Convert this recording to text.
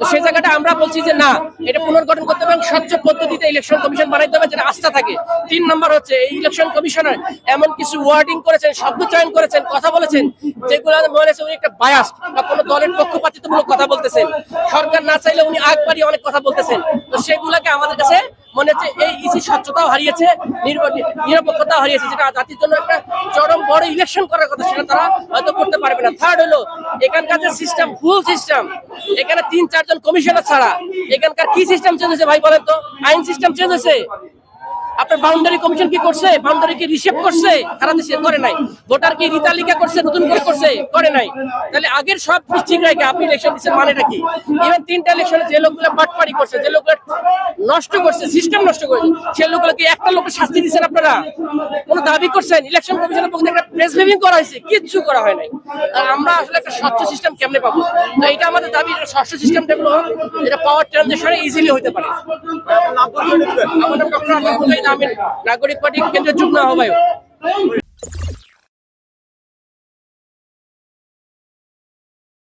তো সেই জায়গাটা আমরা বলছি যে না, এটা পুনর্গঠন করতে হবে এবং স্বচ্ছ পদ্ধতিতে ইলেকশন কমিশন বানাইতে হবে যেটা আস্থা থাকে। তিন নম্বর হচ্ছে, এই ইলেকশন কমিশনার এমন কিছু ওয়ার্ডিং করেছেন, শব্দ চয়ন করেছেন, কথা বলেছেন, যেগুলো মনে হচ্ছে উনি একটা বায়াস বা কোনো দলের পক্ষপাতিত্বমূলক কথা বলতেছেন। সরকার না চাইলে উনি আগ বাড়িয়ে অনেক কথা বলতেছেন। তো সেগুলোকে আমাদের কাছে মনে হচ্ছে এই ইসি স্বচ্ছতাও হারিয়েছে নিরপেক্ষতাও হারিয়েছে, যেটা জাতির জন্য একটা চরম বড় ইলেকশন করার কথা সেটা তারা হয়তো করতে পারবে না। থার্ড হলো, এখানকার যে সিস্টেম ফুল সিস্টেম এখানে তিন চারজন কমিশনার ছাড়া, এখানকার কি সিস্টেম চেঞ্জ হয়েছে ভাই বলেন তো? আইন সিস্টেম চেঞ্জ হয়েছে? আপনার বাউন্ডারি কমিশন কি করছে? বাউন্ডারি কি রিসেপ করছে? দেশে করে নাই। ভোটার কি রিতালিকা করছে নতুন করে করছে? করে নাই। তাহলে আগের সব ঠিক রেখে আপনি ইলেকশন দিচ্ছেন মানেটা কি? ইভেন তিনটা ইলেকশনে যে লোকগুলো বাটপাড়ি করছে যে লোকগুলো নষ্ট করছে সিস্টেম নষ্ট করেছে সে লোকগুলো কি একটা লোকের শাস্তি দিচ্ছেন আপনারা? কোনো দাবি করছেন? ইলেকশন কমিশনের পক্ষে একটা প্রেস ব্রিফিং করা হয়েছে কিচ্ছু করা হয় নাই। আর আমরা আসলে একটা স্বচ্ছ সিস্টেম কেমনে পাবো? তো এটা আমাদের দাবি স্বচ্ছ সিস্টেম ডেভেলপ যেটা পাওয়ার ট্রানজেকশনে ইজিলি হতে পারে। আমার নাম ডক্টর আমিন নাগরিক পার্টি কেন্দ্রের যুগ্ম আহ্বায়ক।